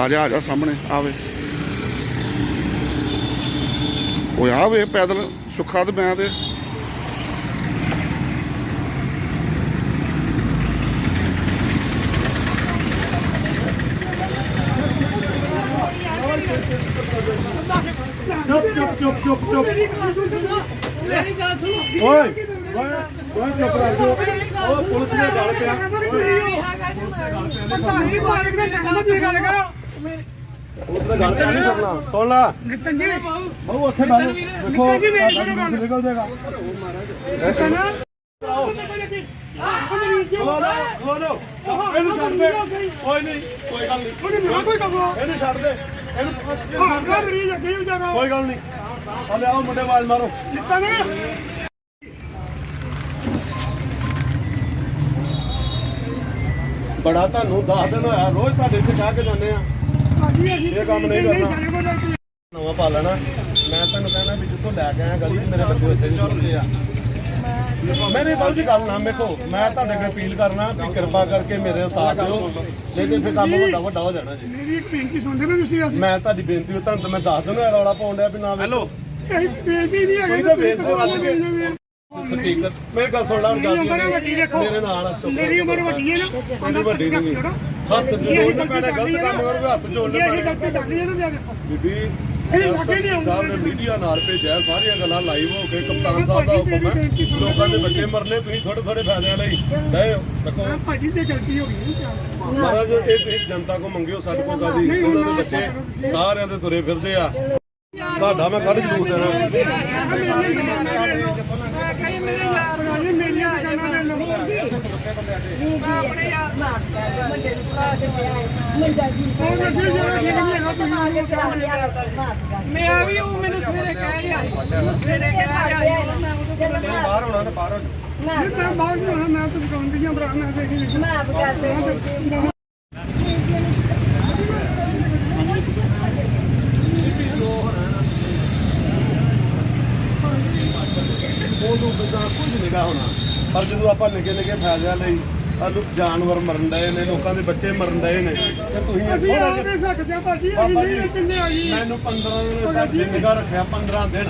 ਆ ਜਾ ਆ ਜਾ ਸਾਹਮਣੇ ਆਵੇ ਓਏ ਆਵੇ ਪੈਦਲ ਸੁੱਖਾ ਤੇ ਮੈਂ ਤੇ ਚੁੱਪ ਚੁੱਪ ਚੁੱਪ ਚੁੱਪ ਚੁੱਪ ਮੇਰੀ ਗੱਲ ਸੁਣੋ ਓਏ ਓਏ ਓਏ ਚੁੱਪ ਕਰ ਜੋ ਉਹ ਪੁਲਿਸ ਨੇ ਗੱਲ ਪਿਆ ਮਾਲਕ ਦੇ ਨਾਮ ਦੀ ਗੱਲ ਕਰੋ ਪੁਲਿਸ ਨੇ ਗੱਲ ਪਿਆ ਨਹੀਂ ਕਰਨਾ। ਸੁਣ ਲਾ। ਨਿਤਨ ਜੀ। ਬਹੁ ਉੱਥੇ ਬੈਠੋ ਦੇਖੋ ਨਿੱਕਾ ਜੀ ਮੇਰੀ ਸੁਣੋ ਗੱਲ। ਨਿਕਲ ਜਾਏਗਾ। ਨਿਤਨ ਖਲੋ ਲੋ ਖਲੋ ਲੋ। ਇਹਨੂੰ ਛੱਡ ਦੇ। ਕੋਈ ਨਹੀਂ ਕੋਈ ਗੱਲ ਨਹੀਂ। ਉਹਨੇ ਮੇਰਾ ਕੋਈ ਕੰਮ ਇਹਨੂੰ ਛੱਡ ਦੇ। ਇਹਨੂੰ ਹਾਂ ਕਰ ਰਹੀ ਲੱਗੇ ਵਿਚਾਰਾ ਕੋਈ ਗੱਲ ਨਹੀਂ। ਹਲੇ ਆਓ ਮੁੰਡੇ ਆਵਾਜ਼ ਮਾਰੋ। ਨਿਤਨ ਬੜਾ ਤੁਹਾਨੂੰ 10 ਦਿਨ ਹੋਇਆ ਰੋਜ਼ ਤੁਹਾਡੇ ਇੱਥੇ ਕਹਿ ਕੇ ਜਾਂਦੇ ਆ। ਇਹ ਕੰਮ ਨਹੀਂ ਕਰਨਾ। ਨਵਾਂ ਪਾ ਲੈਣਾ। ਮੈਂ ਤੁਹਾਨੂੰ ਕਹਿਣਾ ਵੀ ਜਿੱਥੋਂ ਲੈ ਕੇ ਆਇਆ ਗਲੀ 'ਚ ਮੇਰੇ ਬੱਚੇ ਉੱਥੇ ਆ। ਮੈਂ ਨਹੀਂ ਬਾਬੂ ਜੀ ਗੱਲ ਨਾ ਮੇਕੋ ਮੈਂ ਤੁਹਾਡੇ ਅੱਗੇ ਅਪੀਲ ਕਰਨਾ ਵੀ ਕਿਰਪਾ ਕਰਕੇ ਮੇਰੇ ਸਾਥ ਦਿਓ। ਨਹੀਂ ਤੇ ਕੰਮ ਵੱਡਾ ਵੱਡਾ ਹੋ ਜਾਣਾ ਜੀ। ਮੇਰੀ ਇੱਕ ਬੇਨਤੀ ਸੁਣਦੇ ਨਾ ਤੁਸੀਂ ਅਸੀਂ ਮੈਂ ਤੁਹਾਡੀ ਬੇਨਤੀ ਉਹ ਤੁਹਾਨੂੰ ਮੈਂ ਦੱਸ ਦਿਨ ਰੌਲਾ ਪਾਉਣ ਡਿਆ ਵੀ ਨਾ ਹੈਲੋ। ਅਸੀਂ ਬੇਨਤੀ ਨਹੀਂ ਹੈਗੀ ਕੋਈ ਤਾਂ ਵੇਚ ਦੇ ਵੱਜ ਕੇ। ਸਪੀਕਰ ਮੇਰੀ ਗੱਲ ਸੁਣ ਲਾ ਗੱਲ ਮੇਰੇ ਨਾਲ ਮੇਰੀ ਉਮਰ ਵੱਡੀ ਹੈ ਨਾ। ਮੇਰੀ ਵੱਡੀ ਨਹੀਂ। ਹੱਥ ਜੋੜ ਕੇ ਪੈਣਾ ਗਲਤ ਕੰਮ ਕਰੋਗੇ ਹੱਥ ਜੋੜ ਇਹ ਗਲਤੀ ਕਰਨੀ ਹੈ ਨਾ ਦੇਖੋ। ਬੀਬੀ ਇਹ ਲੱਗੇ ਨਹੀਂ ਆਉਂਦੇ। ਸਾਹਿਬ ਨੇ ਮੀਡੀਆ ਨਾਲ ਭੇਜਿਆ ਸਾਰੀਆਂ ਗੱਲਾਂ ਲਾਈਵ ਹੋ ਕੇ ਕਪਤਾਨ ਸਾਹਿਬ ਦਾ ਹੁਕਮ ਹੈ। ਲੋਕਾਂ ਦੇ ਬੱਚੇ ਮਰਨੇ ਤੁਸੀਂ ਥੋੜੇ ਥੋੜੇ ਫਾਇਦਿਆਂ ਲਈ ਲੈ ਦੇਖੋ ਆਹ ਭਾਜੀ ਤੇ ਗਲਤੀ ਹੋ ਗਈ ਮਹਾਰਾਜ ਇਹ ਤੁਸੀਂ ਜਨਤਾ ਕੋ ਮੰਗਿਓ ਸਾਡੇ ਕੋਲ ਕਾਦੀ ਉਹਨਾਂ ਦੇ ਬੱਚੇ ਸਾਰਿਆਂ ਦੇ ਤੁਰੇ ਫਿਰਦੇ ਆ। ਤੁਹਾਡਾ ਮੈਂ ਕੱਢ ਜ਼ਰੂਰ ਦੇਣਾ। ਦੇ ਆਪਣੇ ਯਾਰ ਉਹ ਲੱਗੇ ਜਿਹੜਾ ਠੀਕ ਨਹੀਂ ਹੈਗਾ ਤੁਸੀਂ ਮੈਂ ਵੀ ਉਹ ਮੈਨੂੰ ਸਵੇਰੇ ਕਹਿ ਰਿਹਾ ਮੈਨੂੰ ਸਵੇਰੇ ਕਹਿ ਰਿਹਾ ਸੀ, ਮੈਂ ਉਦੋਂ ਨਹੀਂ ਬਾਹਰ ਹੋਣਾ ਤੇ ਬਾਹਰ ਮੈਂ ਬਾਹਰ ਨੂੰ ਆਉਣਾ, ਮੈਂ ਤਾਂ ਦੁਕਾਨ ਦੀਆਂ ਭਰਾ ਮੈਂ ਦੇਖੀ ਨਹੀਂ ਉਹਨੂੰ ਬਿਨਾਂ ਕੁਝ ਨਿਗਾ ਹੋਣਾ। ਪਰ ਜਦੋਂ ਆਪਾਂ ਨਿੱਕੇ ਨਿੱਕੇ ਫਾਇਦਿਆਂ ਲਈ ਆਲੂ ਜਾਨਵਰ ਮਰਨ ਡਏ ਨੇ ਲੋਕਾਂ ਦੇ ਬੱਚੇ ਮਰਨ ਡਏ ਨੇ। ਤੇ ਤੁਸੀਂ ਇਹ ਅਸੀਂ ਆ ਨਹੀਂ ਸਕਦੇ ਭਾਜੀ ਅਸੀਂ ਬਾਬਾ ਨਹੀਂ ਜੀ, ਕਿੰਨੇ ਆ। ਜੀ ਮੈਨੂੰ 15 ਦਿਨ ਸਾਡੀ ਨਿਗਾ ਰੱਖਿਆ 15 ਦਿਨ।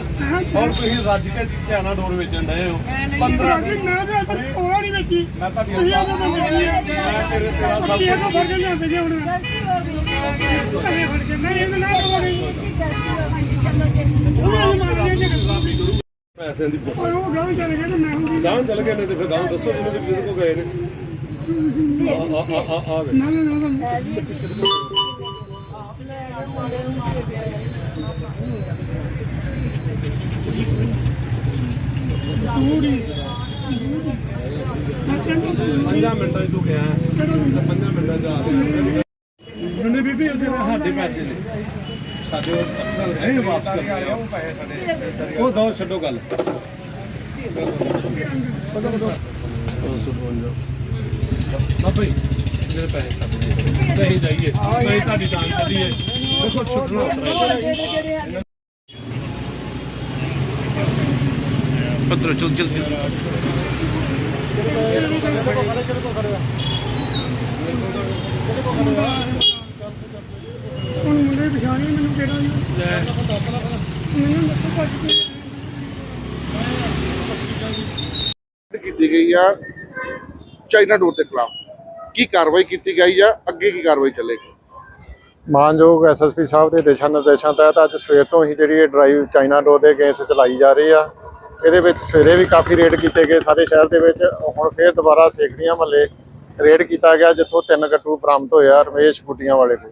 ਹੁਣ ਤੁਸੀਂ ਰੱਜ ਕੇ ਧਿਆਨਾ ਡੋਰ ਵੇਚਣ ਡਏ ਹੋ। 15 ਅਸੀਂ ਦਿਨ। ਮੈਂ ਤਾਂ ਕੋਲਾ ਨਹੀਂ ਵੇਚੀ। ਮੈਂ ਤੁਹਾਡੀ ਤੁਸੀਂ ਆ ਤਾਂ ਵੇਚੀ ਹੈ ਮੈਂ ਤੇਰੇ ਤੇਰਾ ਸਭ ਤਾਂ ਕੁਝ ਫੜ ਕੇ ਲਿਆਂਦੇ ਜੀ ਹੁਣ। ਇਹ ਫੜ ਕੇ ਨਹੀਂ ਇਹਦੇ ਨਾਲ ਕੋਣੀ ਉਹ ਮਾਰ ਜੀ ਪੈਸਿਆਂ ਦੀ ਬਹੁਤ ਉਹ ਗਾਂ ਚਲੇ ਗਏ ਤੇ ਮੈਂ ਹੁੰਦੀ ਗਾਂ ਚੱਲ ਗਏ ਨੇ ਤੇ ਫਿਰ ਗਾਂ ਦੱਸੋ ਜਿਹਨੇ ਕਿਹਦੇ ਕੋ ਗਏ ਨੇ? ਆ ਪੰਜਾਂ ਮਿੰਟਾਂ ਤੂੰ ਗਿਆ ਪੰਜਾਂ ਮਿੰਟਾਂ 'ਚ ਆ ਬੀਬੀ ਉਹਦੇ ਸਾਡੇ ਪੈਸੇ ਨੇ ਸਾਡੇ ਉਹ ਅਫਸਰ ਵਾਪਸ ਕਰ ਉਹ ਦੋ ਛੱਡੋ ਗੱਲ। ਬਾਬਾ ਜੀ ਮੇਰੇ ਪੈਸੇ ਸਾਡੇ ਨਹੀਂ ਜਾਈਏ ਨਹੀਂ ਤੁਹਾਡੀ ਜਾਨ ਚੱਲੀਏ ਦੇਖੋ ਛੁੱਟਣਾ ਉਤਰਾ ਪੱਤਰ ਚਲ ਚਲ ਚਲ ਹੁਣ ਮੁੰਡੇ ਪਛਾਣੇ ਮੈਨੂੰ ਕਿਹੜਾ ਜੀ ਮੈਨੂੰ ਦੱਸੋ ਭਾਜੀ ਕੀਤੀ ਗਈ ਆ। ਚਾਈਨਾ ਡੋਰ ਦੇ ਖਿਲਾਫ ਕੀ ਕਾਰਵਾਈ ਕੀਤੀ ਗਈ ਆ ਅੱਗੇ ਕੀ ਕਾਰਵਾਈ ਚੱਲੇਗੀ? ਮਾਨਯੋਗ ਐਸਐਸਪੀ ਸਾਹਿਬ ਦੇ ਦਿਸ਼ਾ ਨਿਰਦੇਸ਼ਾਂ ਤਹਿਤ ਅੱਜ ਸਵੇਰ ਤੋਂ ਹੀ ਜਿਹੜੀ ਇਹ ਡਰਾਈਵ ਚਾਈਨਾ ਡੋਰ ਦੇ ਅਗੇਂਸਟ ਚਲਾਈ ਜਾ ਰਹੀ ਆ। ਇਹਦੇ ਵਿੱਚ ਸਵੇਰੇ ਵੀ ਕਾਫੀ ਰੇਡ ਕੀਤੇ ਗਏ ਸਾਰੇ ਸ਼ਹਿਰ ਦੇ ਵਿੱਚ। ਹੁਣ ਫੇਰ ਦੁਬਾਰਾ ਸੇਖੜੀਆਂ ਮਹੱਲੇ ਰੇਡ ਕੀਤਾ ਗਿਆ ਜਿੱਥੋਂ ਤਿੰਨ ਗੱਟੂ ਬਰਾਮਦ ਹੋਇਆ ਰਮੇਸ਼ ਬੁੱਟੀਆਂ ਵਾਲੇ ਕੋਲ।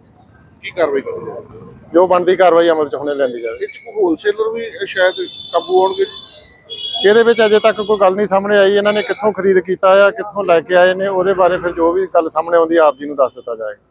ਕੀ ਕਾਰਵਾਈ ਕਰੋਗੇ ਜੋ ਬਣਦੀ ਕਾਰਵਾਈ ਅਮਲ 'ਚ ਹੁਣੇ ਲੈਂਦੀ ਜਾਵੇ ਇਹ ਚ ਹੋਲਸੇਲਰ ਵੀ ਸ਼ਾਇਦ ਕਾਬੂ ਆਉਣਗੇ? ਇਹਦੇ ਵਿੱਚ ਅਜੇ ਤੱਕ ਕੋਈ ਗੱਲ ਨਹੀਂ ਸਾਹਮਣੇ ਆਈ। ਇਹਨਾਂ ਨੇ ਕਿੱਥੋਂ ਖਰੀਦ ਕੀਤਾ ਆ, ਕਿੱਥੋਂ ਲੈ ਕੇ ਆਏ ਨੇ, ਉਹਦੇ ਬਾਰੇ ਫਿਰ ਜੋ ਵੀ ਗੱਲ ਸਾਹਮਣੇ ਆਉਂਦੀ ਆਪ ਜੀ ਨੂੰ ਦੱਸ ਦਿੱਤਾ ਜਾਏਗਾ।